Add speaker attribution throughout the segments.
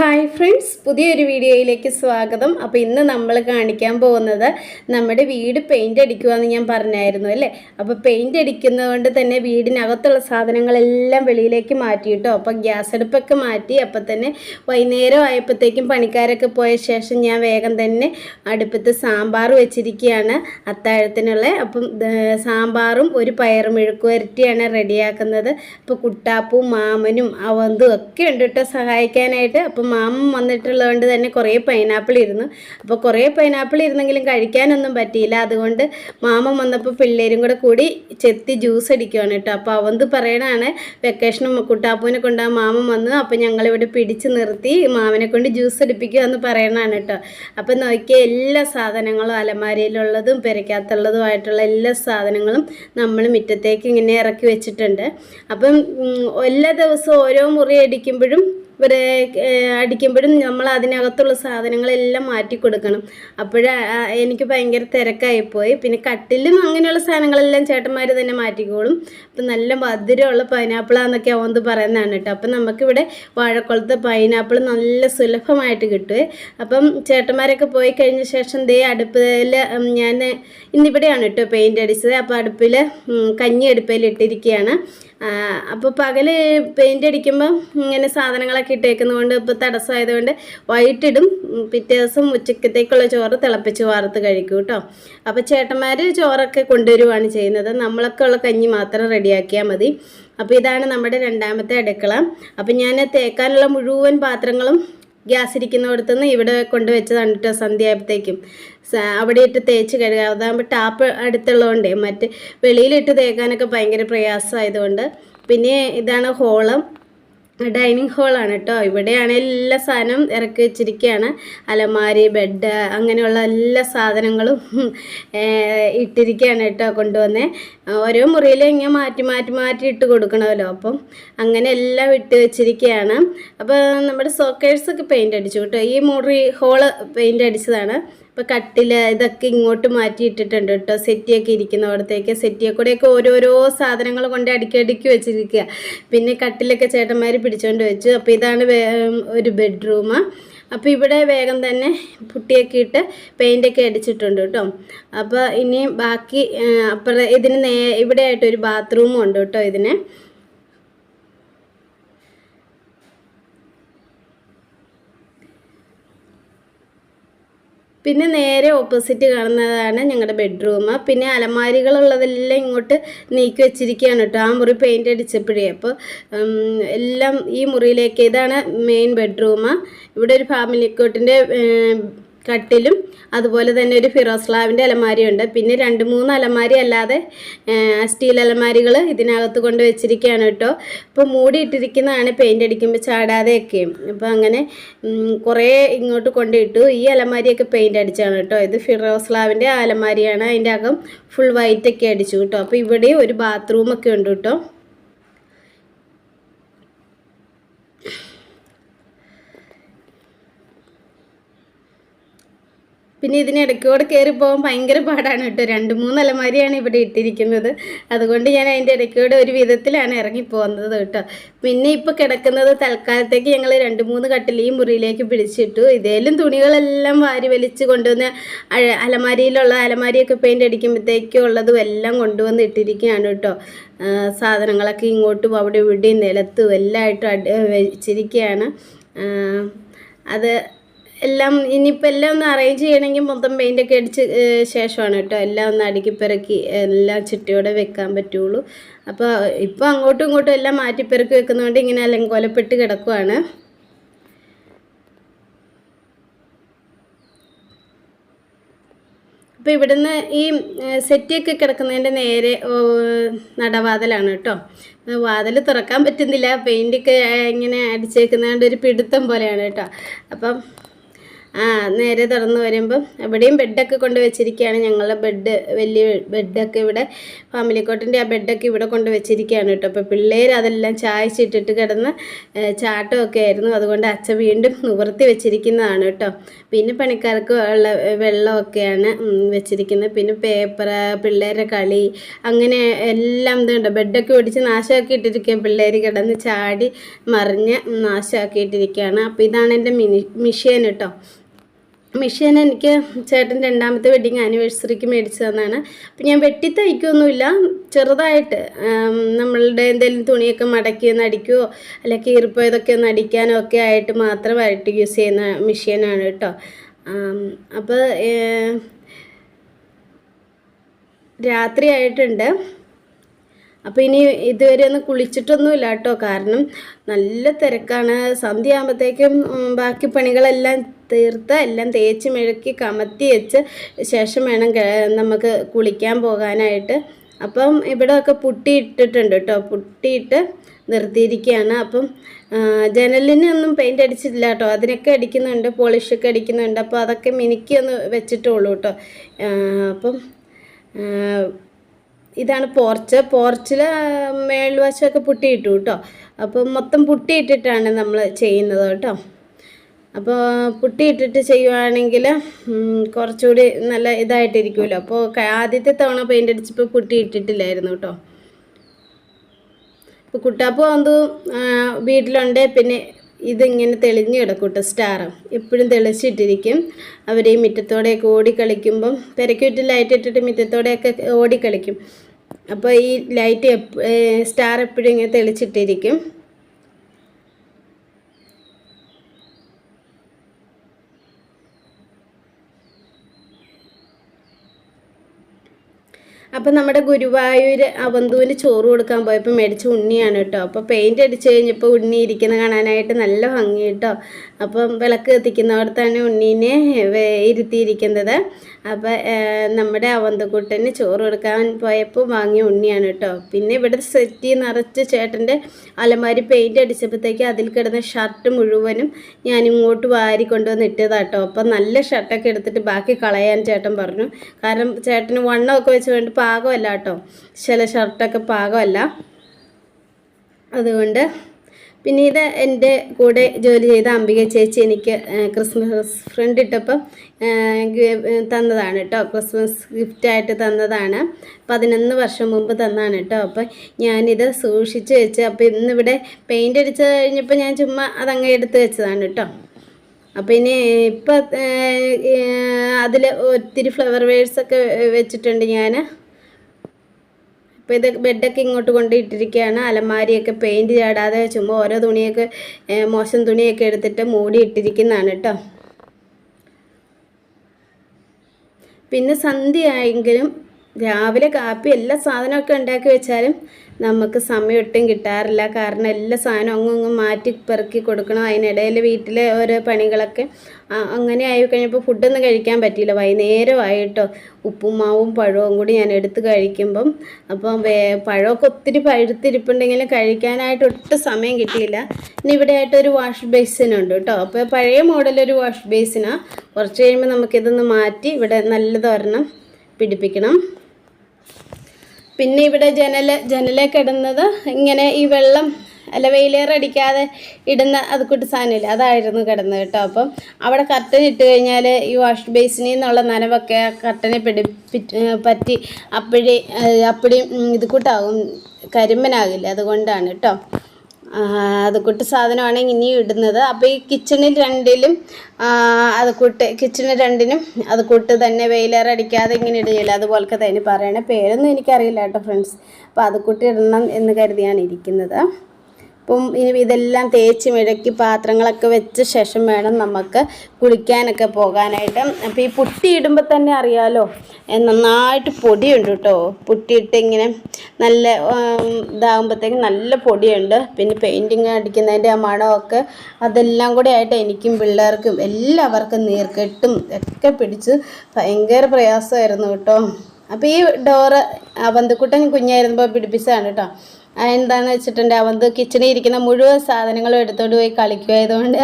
Speaker 1: Hi friends പുതിയൊരു വീഡിയോയിലേക്ക് സ്വാഗതം. അപ്പോൾ ഇന്ന് നമ്മൾ കാണിക്കാൻ പോകുന്നത് നമ്മുടെ വീട് പെയിന്റ് അടിക്കുവാന്ന് ഞാൻ പറഞ്ഞായിരുന്നു അല്ലേ? അപ്പോൾ പെയിന്റ് അടിക്കുന്നതുകൊണ്ട് തന്നെ വീടിനകത്തുള്ള സാധനങ്ങളെല്ലാം വെളിയിലേക്ക് മാറ്റിയിട്ടോ അപ്പോൾ ഗ്യാസ് അടുപ്പൊക്കെ മാറ്റി അപ്പോൾ തന്നെ വൈകുന്നേരം ആയപ്പോഴത്തേക്കും പണിക്കാരൊക്കെ പോയ ശേഷം ഞാൻ വേഗം തന്നെ അടുപ്പത്ത് സാമ്പാർ വെച്ചിരിക്കുകയാണ് അത്താഴത്തിനുള്ള. അപ്പം സാമ്പാറും ഒരു പയറും മെഴുക്കുവരട്ടിയാണ് റെഡിയാക്കുന്നത്. അപ്പോൾ കുട്ടാപ്പും മാമനും അവന്തും ഒക്കെ ഉണ്ട് കേട്ടോ സഹായിക്കാനായിട്ട്. അപ്പം മാമൻ വന്നിട്ടുള്ളതുകൊണ്ട് തന്നെ കുറേ പൈനാപ്പിൾ ഇരുന്നു. അപ്പോൾ കുറേ പൈനാപ്പിൾ ഇരുന്നെങ്കിലും കഴിക്കാനൊന്നും പറ്റിയില്ല. അതുകൊണ്ട് മാമൻ വന്നപ്പോൾ പിള്ളേരും കൂടെ കൂടി ചെത്തി ജ്യൂസ് അടിക്കുവാണ് കേട്ടോ. അപ്പോൾ അവന്ത് പറയണാണ് വെക്കേഷനും കുട്ടാപ്പൂവിനെ കൊണ്ട് ആ മാമൻ വന്നു. അപ്പോൾ ഞങ്ങളിവിടെ പിടിച്ച് നിർത്തി മാമനെ കൊണ്ട് ജ്യൂസ് അടിപ്പിക്കുക എന്ന് പറയണാണ് കേട്ടോ. അപ്പോൾ നോക്കിയ എല്ലാ സാധനങ്ങളും അലമാരയിലുള്ളതും പെരയ്ക്കകത്തുള്ളതുമായിട്ടുള്ള എല്ലാ സാധനങ്ങളും നമ്മൾ മുറ്റത്തേക്ക് ഇങ്ങനെ ഇറക്കി വെച്ചിട്ടുണ്ട്. അപ്പം എല്ലാ ദിവസവും ഓരോ മുറി അടിക്കുമ്പോഴും ഇവരെ അടിക്കുമ്പോഴും നമ്മൾ അതിനകത്തുള്ള സാധനങ്ങളെല്ലാം മാറ്റി കൊടുക്കണം. അപ്പോഴ എനിക്ക് ഭയങ്കര തിരക്കായിപ്പോയി. പിന്നെ കട്ടിലും അങ്ങനെയുള്ള സാധനങ്ങളെല്ലാം ചേട്ടന്മാർ തന്നെ മാറ്റിക്കോളും. അപ്പം നല്ല മധുരമുള്ള പൈനാപ്പിളാന്നൊക്കെ അവന്ത് പറയുന്നതാണ് കേട്ടോ. അപ്പം നമുക്കിവിടെ വാഴക്കുളത്തെ പൈനാപ്പിൾ നല്ല സുലഭമായിട്ട് കിട്ടുമേ അപ്പം ചേട്ടന്മാരൊക്കെ പോയി കഴിഞ്ഞ ശേഷം ദേ അടുപ്പിൽ ഞാൻ ഇന്നിവിടെയാണ് കേട്ടോ പെയിന്റ് അടിച്ചത്. അപ്പോൾ അടുപ്പിൽ കഞ്ഞി അടുപ്പിൽ ഇട്ടിരിക്കുകയാണ് അപ്പോൾ പകൽ പെയിന്റ് അടിക്കുമ്പോൾ ഇങ്ങനെ സാധനങ്ങളൊക്കെ ഇട്ടേക്കുന്നതുകൊണ്ട് ഇപ്പോൾ തടസ്സമായതുകൊണ്ട് വൈകിട്ടിടും പിറ്റേ ദിവസം ഉച്ചക്കത്തേക്കുള്ള ചോറ് തിളപ്പിച്ച് വാർത്ത് കഴിക്കും കേട്ടോ. അപ്പോൾ ചേട്ടന്മാർ ചോറൊക്കെ കൊണ്ടുവരുവാണ് ചെയ്യുന്നത്. നമ്മളൊക്കെ ഉള്ള കഞ്ഞി മാത്രം റെഡിയാക്കിയാൽ മതി. അപ്പോൾ ഇതാണ് നമ്മുടെ രണ്ടാമത്തെ അടുക്കള. അപ്പോൾ ഞാൻ തേക്കാനുള്ള മുഴുവൻ പാത്രങ്ങളും ഗ്യാസ് ഇരിക്കുന്നിടത്തു നിന്ന് ഇവിടെ കൊണ്ട് വെച്ചതാണ് കേട്ടോ സന്ധ്യയായപ്പോഴത്തേക്കും. അവിടെ ഇട്ട് തേച്ച് കഴുകുക. അതാകുമ്പോൾ ടാപ്പ് അടുത്തുള്ളതുകൊണ്ടേ മറ്റ് വെളിയിലിട്ട് തേക്കാനൊക്കെ ഭയങ്കര പ്രയാസമായതുകൊണ്ട്. പിന്നെ ഇതാണ് ഹോളം. ഡൈനിങ് ഹോളാണ് കേട്ടോ ഇവിടെയാണ് എല്ലാ സാധനവും ഇറക്കി വെച്ചിരിക്കുകയാണ് അലമാരി ബെഡ് അങ്ങനെയുള്ള എല്ലാ സാധനങ്ങളും ഇട്ടിരിക്കുകയാണ് കേട്ടോ കൊണ്ടുവന്നേ. ഓരോ മുറിയിലും ഇങ്ങനെ മാറ്റി മാറ്റി മാറ്റി ഇട്ട് കൊടുക്കണമല്ലോ. അപ്പം അങ്ങനെ എല്ലാം ഇട്ട് വെച്ചിരിക്കുകയാണ് അപ്പോൾ നമ്മുടെ സോക്കേഴ്സൊക്കെ പെയിന്റ് അടിച്ചു. കേട്ടോ ഈ മുറി ഹോൾ പെയിന്റ് അടിച്ചതാണ്. ഇപ്പോൾ കട്ടിൽ ഇതൊക്കെ ഇങ്ങോട്ട് മാറ്റി ഇട്ടിട്ടുണ്ട് കേട്ടോ. സെറ്റിയൊക്കെ ഇരിക്കുന്നിടത്തേക്ക് സെറ്റിയെ കൂടെയൊക്കെ ഓരോരോ സാധനങ്ങൾ കൊണ്ട് അടുക്കി വെച്ചിരിക്കുക. പിന്നെ കട്ടിലൊക്കെ ചേട്ടന്മാർ പിടിച്ചുകൊണ്ട് വെച്ചു. അപ്പോൾ ഇതാണ് ഒരു ബെഡ്റൂം അപ്പോൾ ഇവിടെ വേഗം തന്നെ പുട്ടിയൊക്കെ ഇട്ട് പെയിന്റൊക്കെ അടിച്ചിട്ടുണ്ട് കേട്ടോ. അപ്പോൾ ഇനി ബാക്കി അപ്പുറം ഇതിന് നേ ഇവിടെ ആയിട്ട് ഒരു ബാത്റൂമും ഉണ്ട് കേട്ടോ ഇതിന്. പിന്നെ നേരെ ഓപ്പോസിറ്റ് കാണുന്നതാണ് ഞങ്ങളുടെ ബെഡ്റൂം പിന്നെ അലമാരികളുള്ളതെല്ലാം ഇങ്ങോട്ട് നീക്കി വെച്ചിരിക്കുകയാണ് കേട്ടോ ആ മുറി പെയിന്റ് അടിച്ചപ്പോഴേ. അപ്പോൾ എല്ലാം ഈ മുറിയിലേക്ക് ഇതാണ് മെയിൻ ബെഡ്റൂം ഇവിടെ ഒരു ഫാമിലി കോട്ടിന്റെ കട്ടിലും അതുപോലെ തന്നെ ഒരു ഫിറോസ്ലാവിന്റെ അലമാരിയുണ്ട് പിന്നെ രണ്ട് മൂന്ന് അലമാരി അല്ലാതെ സ്റ്റീൽ അലമാരികൾ ഇതിനകത്ത് കൊണ്ട് വെച്ചിരിക്കുകയാണ് കേട്ടോ. ഇപ്പോൾ മൂടിയിട്ടിരിക്കുന്നതാണ് പെയിന്റ് അടിക്കുമ്പോൾ ചാടാതെയൊക്കെ അപ്പോൾ അങ്ങനെ കുറേ ഇങ്ങോട്ട് കൊണ്ടിട്ടു ഈ അലമാരിയൊക്കെ പെയിന്റ് അടിച്ചാണ് കേട്ടോ. ഇത് ഫിറോസ്ലാവിന്റെ അലമാരിയാണ്. അതിന്റെ അകം ഫുൾ വൈറ്റൊക്കെ അടിച്ചു കേട്ടോ. അപ്പോൾ ഇവിടെ ഒരു ബാത്റൂമൊക്കെ ഉണ്ട് കേട്ടോ. പിന്നെ ഇതിനിടയ്ക്കൂടെ കയറി പോകാൻ ഭയങ്കര പാടാണ് കേട്ടോ. രണ്ട് മൂന്ന് അലമാരിയാണ് ഇവിടെ ഇട്ടിരിക്കുന്നത്. അതുകൊണ്ട് ഞാൻ അതിന്റെ ഇടയ്ക്കൂടെ ഒരു വിധത്തിലാണ് ഇറങ്ങി പോകുന്നത് കേട്ടോ. പിന്നെ ഇപ്പോൾ കിടക്കുന്നത് തൽക്കാലത്തേക്ക് ഞങ്ങൾ രണ്ട് മൂന്ന് കട്ടിൽ മുറിയിലേക്ക് പിടിച്ചിട്ടു. ഇതേലും തുണികളെല്ലാം വാരി വലിച്ച് കൊണ്ടുവന്ന് അലമാരിയിലുള്ള അലമാരിയൊക്കെ പെയിന്റ് അടിക്കുമ്പോഴത്തേക്കും ഉള്ളതും എല്ലാം കൊണ്ടുവന്ന് ഇട്ടിരിക്കുകയാണ് കേട്ടോ. സാധനങ്ങളൊക്കെ ഇങ്ങോട്ടും അവിടെ ഇവിടെയും നിലത്തും എല്ലായിട്ടും അടി വെച്ചിരിക്കുകയാണ്. അത് എല്ലാം ഇനിയിപ്പോൾ എല്ലാം ഒന്ന് അറേഞ്ച് ചെയ്യണമെങ്കിൽ മൊത്തം പെയിന്റൊക്കെ അടിച്ച് ശേഷമാണ് കേട്ടോ. എല്ലാം ഒന്ന് അടുക്കിപ്പിറക്കി എല്ലാം ചിട്ടയോടെ വെക്കാൻ പറ്റുള്ളൂ. അപ്പോൾ ഇപ്പോൾ അങ്ങോട്ടും ഇങ്ങോട്ടും എല്ലാം മാറ്റിപ്പിറക്കി വെക്കുന്നതുകൊണ്ട് ഇങ്ങനെ അലങ്കോലപ്പെട്ട് കിടക്കുവാണ്. അപ്പോൾ ഇവിടുന്ന് ഈ സെറ്റിയൊക്കെ കിടക്കുന്നതിന്റെ നേരെ നടവാതിലാണ് കേട്ടോ. വാതിൽ തുറക്കാൻ പറ്റുന്നില്ല. പെയിന്റൊക്കെ ഇങ്ങനെ അടിച്ചേക്കുന്നതുകൊണ്ട് ഒരു പിടുത്തം പോലെയാണ് കേട്ടോ. അപ്പം നേരെ തുറന്ന് വരുമ്പം എവിടെയും ബെഡൊക്കെ കൊണ്ട് വെച്ചിരിക്കുകയാണ്. ഞങ്ങളുടെ ബെഡ് വലിയ ബെഡൊക്കെ ഇവിടെ ഫാമിലി കോട്ടിന്റെ ആ ബെഡൊക്കെ ഇവിടെ കൊണ്ട് വെച്ചിരിക്കുകയാണ് കേട്ടോ. അപ്പോൾ പിള്ളേർ അതെല്ലാം ചായച്ചിട്ടിട്ട് കിടന്ന് ചാട്ടമൊക്കെ ആയിരുന്നു. അതുകൊണ്ട് അച്ഛൻ വീണ്ടും നിവർത്തി വെച്ചിരിക്കുന്നതാണ് കേട്ടോ. പിന്നെ പണിക്കാർക്ക് ഉള്ള വെള്ളമൊക്കെയാണ് വെച്ചിരിക്കുന്നത്. പിന്നെ പേപ്പർ പിള്ളേരുടെ കളി അങ്ങനെ എല്ലാം ഇതുണ്ട് ബെഡൊക്കെ ഒടിച്ച് നാശമാക്കി ഇട്ടിരിക്കുകയാണ്. പിള്ളേർ കിടന്ന് ചാടി മറിഞ്ഞ് നാശമാക്കിയിട്ടിരിക്കുകയാണ്. അപ്പോൾ ഇതാണ് എന്റെ മിനി മിഷ്യൻ കേട്ടോ. മിഷ്യൻ എനിക്ക് ചേട്ടൻ രണ്ടാമത്തെ വെഡിങ് ആനിവേഴ്സറിക്ക് മേടിച്ചു തന്നാണ്. അപ്പം ഞാൻ വെട്ടി തയ്ക്കൊന്നുമില്ല. ചെറുതായിട്ട് നമ്മളുടെ എന്തെങ്കിലും തുണിയൊക്കെ മടക്കി ഒന്ന് അടിക്കുകയോ അല്ലെങ്കിൽ കീറിപ്പോയതൊക്കെ ഒന്ന് അടിക്കാനോ ഒക്കെ ആയിട്ട് മാത്രമായിട്ട് യൂസ് ചെയ്യുന്ന മിഷ്യനാണ് കേട്ടോ. അപ്പോൾ രാത്രി ആയിട്ടുണ്ട്. അപ്പോൾ ഇനി ഇതുവരെ ഒന്ന് കുളിച്ചിട്ടൊന്നുമില്ല കേട്ടോ. കാരണം നല്ല തിരക്കാണ്. സന്ധ്യ ആകുമ്പോഴത്തേക്കും ബാക്കി പണികളെല്ലാം തീർത്ത് എല്ലാം തേച്ച് മെഴുക്കി കമത്തി വെച്ച് ശേഷം വേണം നമുക്ക് കുളിക്കാൻ പോകാനായിട്ട്. അപ്പം ഇവിടെയൊക്കെ പുട്ടി ഇട്ടിട്ടുണ്ട് കേട്ടോ പുട്ടിയിട്ട് നിർത്തിയിരിക്കുകയാണ്. അപ്പം ജനലിനൊന്നും പെയിന്റ് അടിച്ചിട്ടില്ല കേട്ടോ അതിനൊക്കെ അടിക്കുന്നുണ്ട് പോളിഷൊക്കെ അടിക്കുന്നുണ്ട്. അപ്പോൾ അതൊക്കെ മിനുക്കി ഒന്ന് വെച്ചിട്ടുള്ളൂ കേട്ടോ അപ്പം ഇതാണ് പോർച്ച്. പോർച്ചിൽ മേൾവശമൊക്കെ പുട്ടിയിട്ടു കേട്ടോ അപ്പം മൊത്തം പുട്ടിയിട്ടിട്ടാണ് നമ്മൾ ചെയ്യുന്നത് കേട്ടോ അപ്പോൾ പുട്ടിയിട്ടിട്ട് ചെയ്യുവാണെങ്കിൽ കുറച്ചുകൂടി നല്ല ഇതായിട്ടിരിക്കുമല്ലോ. അപ്പോൾ ആദ്യത്തെ തവണ പെയിന്റ് അടിച്ചപ്പോൾ പുട്ടി ഇട്ടിട്ടില്ലായിരുന്നു കേട്ടോ. ഇപ്പോൾ കുട്ടാപ്പ് വന്നു വീട്ടിലുണ്ട്. പിന്നെ ഇതിങ്ങനെ തെളിഞ്ഞ് കിടക്കും കേട്ടോ സ്റ്റാർ എപ്പോഴും തെളിച്ചിട്ടിരിക്കും. അവർ ഈ മുറ്റത്തോടെയൊക്കെ ഓടിക്കളിക്കുമ്പം പെരക്കുറ്റി ലൈറ്റ് ഇട്ടിട്ട് മുറ്റത്തോടെയൊക്കെ ഓടിക്കളിക്കും. അപ്പോൾ ഈ ലൈറ്റ് സ്റ്റാർ എപ്പോഴും ഇങ്ങനെ തെളിച്ചിട്ടിരിക്കും. അപ്പം നമ്മുടെ ഗുരുവായൂർ അവന്തുവിന് ചോറ് കൊടുക്കാൻ പോയപ്പോൾ മേടിച്ച ഉണ്ണിയാണ് കേട്ടോ. അപ്പോൾ പെയിന്റ് അടിച്ച് കഴിഞ്ഞപ്പോൾ ഉണ്ണി ഇരിക്കുന്ന കാണാനായിട്ട് നല്ല ഭംഗി കേട്ടോ. അപ്പം വിളക്ക് കത്തിക്കുന്നവിടത്താണ് ഉണ്ണീനെ ഇരുത്തിയിരിക്കുന്നത്. അപ്പോൾ നമ്മുടെ അവന്തക്കൂട്ടന് ചോറ് കൊടുക്കാൻ പോയപ്പോൾ വാങ്ങിയ ഉണ്ണിയാണ് കേട്ടോ. പിന്നെ ഇവിടെ സെറ്റി നിറച്ച് ചേട്ടന്റെ അലമാരി പെയിന്റ് അടിച്ചപ്പോഴത്തേക്ക് അതിൽ കിടന്ന ഷർട്ട് മുഴുവനും ഞാൻ ഇങ്ങോട്ട് വാരി കൊണ്ടുവന്ന് ഇട്ടതാട്ടോ അപ്പം നല്ല ഷർട്ടൊക്കെ എടുത്തിട്ട് ബാക്കി കളയാൻ ചേട്ടൻ പറഞ്ഞു. കാരണം ചേട്ടന് വണ്ണമൊക്കെ വെച്ച് വേണ്ടി പാകമല്ല കേട്ടോ. ചില ഷർട്ടൊക്കെ പാകമല്ല. അതുകൊണ്ട് പിന്നെ ഇത് എന്റെ കൂടെ ജോലി ചെയ്ത അംബിക ചേച്ചി എനിക്ക് ക്രിസ്മസ് ഫ്രണ്ട് ഇട്ടപ്പം തന്നതാണ് കേട്ടോ. ക്രിസ്മസ് ഗിഫ്റ്റായിട്ട് തന്നതാണ്. പതിനൊന്ന് വർഷം മുമ്പ് തന്നതാണ് കേട്ടോ. അപ്പം ഞാനിത് സൂക്ഷിച്ച് വെച്ച് അപ്പോൾ ഇന്നിവിടെ പെയിന്റ് അടിച്ച് കഴിഞ്ഞപ്പോൾ ഞാൻ ചുമ്മാ അതങ്ങ് എടുത്ത് വെച്ചതാണ് കേട്ടോ. അപ്പോൾ ഇനി ഇപ്പം അതിൽ ഒത്തിരി ഫ്ലവർ വേഴ്സൊക്കെ വെച്ചിട്ടുണ്ട് ഞാൻ അപ്പോൾ ഇത് ബെഡൊക്കെ ഇങ്ങോട്ട് കൊണ്ട് ഇട്ടിരിക്കുകയാണ് അലമാരിയൊക്കെ പെയിന്റ് ചാടാതെ ചുമ്മാ ഓരോ തുണിയൊക്കെ മോശം തുണിയൊക്കെ എടുത്തിട്ട് മൂടി ഇട്ടിരിക്കുന്നതാണ് കേട്ടോ. പിന്നെ സന്ധ്യയായെങ്കിലും രാവിലെ കാപ്പി എല്ലാ സാധനമൊക്കെ ഉണ്ടാക്കി വെച്ചാലും നമുക്ക് സമയം ഒട്ടും കിട്ടാറില്ല. കാരണം എല്ലാ സാധനവും അങ്ങും അങ്ങും മാറ്റി പെറുക്കി കൊടുക്കണം. അതിനിടയിൽ വീട്ടിലെ ഓരോ പണികളൊക്കെ അങ്ങനെ ആയി കഴിഞ്ഞപ്പോൾ ഫുഡൊന്നും കഴിക്കാൻ പറ്റിയില്ല. വൈകുന്നേരമായിട്ടോ ഉപ്പുമാവും പഴവും കൂടി ഞാൻ എടുത്ത് കഴിക്കുമ്പം അപ്പം വേ പഴമൊക്കെ ഒത്തിരി പഴുത്തിരിപ്പുണ്ടെങ്കിലും കഴിക്കാനായിട്ട് ഒട്ടും സമയം കിട്ടിയില്ല. ഇനി ഇവിടെ ആയിട്ട് ഒരു വാഷ് ബേസിനുണ്ട് കേട്ടോ. അപ്പോൾ പഴയ മോഡലൊരു വാഷ് ബേസിനാണ് കുറച്ച് കഴിയുമ്പോൾ നമുക്കിതൊന്ന് മാറ്റി ഇവിടെ നല്ലതൊരെണ്ണം പിടിപ്പിക്കണം. പിന്നെ ഇവിടെ ജനൽ ജനലേ ഇടുന്നത് ഇങ്ങനെ ഈ വെള്ളം അല്ല വെയിലേറടിക്കാതെ ഇടുന്ന അത് കൂട്ട് സാധനമില്ല. അതായിരുന്നു കിടന്നത് കേട്ടോ. അപ്പം അവിടെ കർട്ടൻ ഇട്ട് കഴിഞ്ഞാൽ ഈ വാഷ് ബേസിനിൽ നിന്നുള്ള നനവൊക്കെ കർട്ടനെ പിടി പറ്റി അപ്പഴേ അപ്പടി ഇത് കൂട്ടാകും കരിമ്പനാകില്ല അതുകൊണ്ടാണ് കേട്ടോ. ആ, അത് കൂട്ട് സാധനമാണ് ഇനി ഇടുന്നത്. അപ്പോൾ ഈ കിച്ചണിൽ രണ്ടിലും ആ, അത് കൂട്ട് കിച്ചണിൽ രണ്ടിനും അത് കൂട്ട് തന്നെ വെയിലേറടിക്കാതെ ഇങ്ങനെ ഇടുകയില്ല. അതുപോലൊക്കെ തന്നെ പറയണേ പേരൊന്നും എനിക്കറിയില്ല കേട്ടോ ഫ്രണ്ട്സ് അപ്പോൾ കൂട്ടി ഇടണം എന്ന് കരുതിയാണ് ഇരിക്കുന്നത്. അപ്പം ഇനി ഇതെല്ലാം തേച്ച് മിഴക്കി പാത്രങ്ങളൊക്കെ വെച്ച ശേഷം വേണം നമുക്ക് കുളിക്കാനൊക്കെ പോകാനായിട്ട്. അപ്പോൾ ഈ പുട്ടി ഇടുമ്പോൾ തന്നെ അറിയാലോ ഏ, നന്നായിട്ട് പൊടിയുണ്ട് കേട്ടോ. പുട്ടിയിട്ട് ഇങ്ങനെ നല്ല ഇതാകുമ്പോഴത്തേക്കും നല്ല പൊടിയുണ്ട്. പിന്നെ പെയിന്റിങ് അടിക്കുന്നതിന്റെ ആ മണമൊക്കെ അതെല്ലാം കൂടെ ആയിട്ട് എനിക്കും പിള്ളേർക്കും എല്ലാവർക്കും നീർക്കെട്ടും ഒക്കെ പിടിച്ച് ഭയങ്കര പ്രയാസമായിരുന്നു കേട്ടോ. അപ്പോൾ ഈ ഡോറ് ബന്ധുക്കുട്ടൻ കുഞ്ഞായിരുന്നപ്പോൾ പിടിപ്പിച്ചതാണ് കേട്ടോ. ആ, എന്താന്ന് വെച്ചിട്ടുണ്ട് അവന്ത് കിച്ചണിൽ ഇരിക്കുന്ന മുഴുവൻ സാധനങ്ങളും എടുത്തോണ്ട് പോയി കളിക്കുമായതുകൊണ്ട്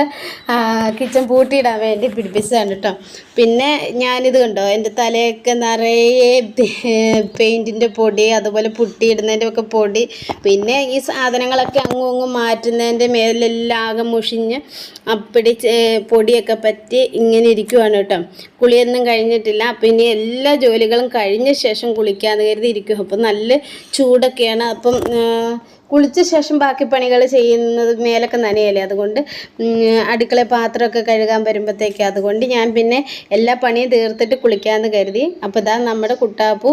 Speaker 1: കിച്ചൺ പൂട്ടിയിടാൻ വേണ്ടി പിടിപ്പിച്ചതാണ് കേട്ടോ പിന്നെ ഞാനിത് കണ്ടോ? എന്റെ തലയൊക്കെ നിറയെ പെയിന്റിന്റെ പൊടി അതുപോലെ പുട്ടിയിടുന്നതിന്റെ ഒക്കെ പൊടി. പിന്നെ ഈ സാധനങ്ങളൊക്കെ അങ്ങും ഇങ്ങും മാറ്റുന്നതിന്റെ മേലെല്ലാം ആകെ മുഷിഞ്ഞ് അപ്പടി പൊടിയൊക്കെ പറ്റി ഇങ്ങനെ ഇരിക്കുവാണ് കേട്ടോ. കുളിയൊന്നും കഴിഞ്ഞിട്ടില്ല. അപ്പം ഇനി എല്ലാ ജോലികളും കഴിഞ്ഞ ശേഷം കുളിക്കാമെന്ന് കരുതി ഇരിക്കും അപ്പം നല്ല ചൂടൊക്കെയാണ്. അപ്പം കുളിച്ച ശേഷം ബാക്കി പണികൾ ചെയ്യുന്നത് മേലൊക്കെ നനയല്ലേ? അതുകൊണ്ട് അടുക്കള പാത്രമൊക്കെ കഴുകാൻ വരുമ്പോഴത്തേക്ക് അതുകൊണ്ട് ഞാൻ പിന്നെ എല്ലാ പണിയും തീർത്തിട്ട് കുളിക്കാമെന്ന് കരുതി. അപ്പോൾ ഇതാ നമ്മുടെ കുട്ടാപ്പു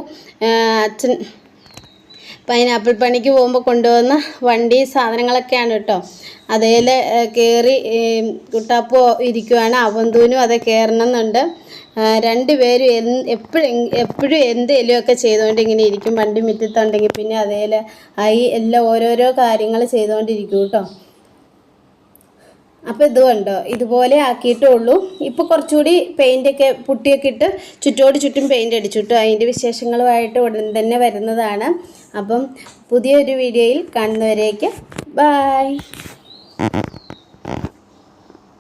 Speaker 1: അച്ഛൻ പൈനാപ്പിൾ പണിക്ക് പോകുമ്പോൾ കൊണ്ടുവന്ന വണ്ടി സാധനങ്ങളൊക്കെയാണ് കേട്ടോ. അതേൽ കയറി കുട്ടാപ്പോ ഇരിക്കുവാണ്. അവന്തൂനും അത് കയറണം എന്നുണ്ട് രണ്ടുപേരും എന്ന് എപ്പോഴും എപ്പോഴും എന്തെങ്കിലുമൊക്കെ ചെയ്തുകൊണ്ട് ഇങ്ങനെ ഇരിക്കും. വണ്ടി മുറ്റത്തുണ്ടെങ്കിൽ പിന്നെ അതേൽ ആയി എല്ലാം ഓരോരോ കാര്യങ്ങൾ ചെയ്തുകൊണ്ടിരിക്കും കേട്ടോ. അപ്പോൾ ഇത് കണ്ടോ? ഇതുപോലെ ആക്കിയിട്ടേ ഉള്ളൂ. ഇപ്പോൾ കുറച്ചുകൂടി പെയിന്റൊക്കെ പുട്ടിയൊക്കെ ഇട്ട് ചുറ്റോട് ചുറ്റും പെയിന്റ് അടിച്ചു കേട്ടോ അതിന്റെ വിശേഷങ്ങളുമായിട്ട് ഉടൻ തന്നെ വരുന്നതാണ്. അപ്പം പുതിയൊരു വീഡിയോയിൽ കാണുന്നവരേക്ക് ബായ്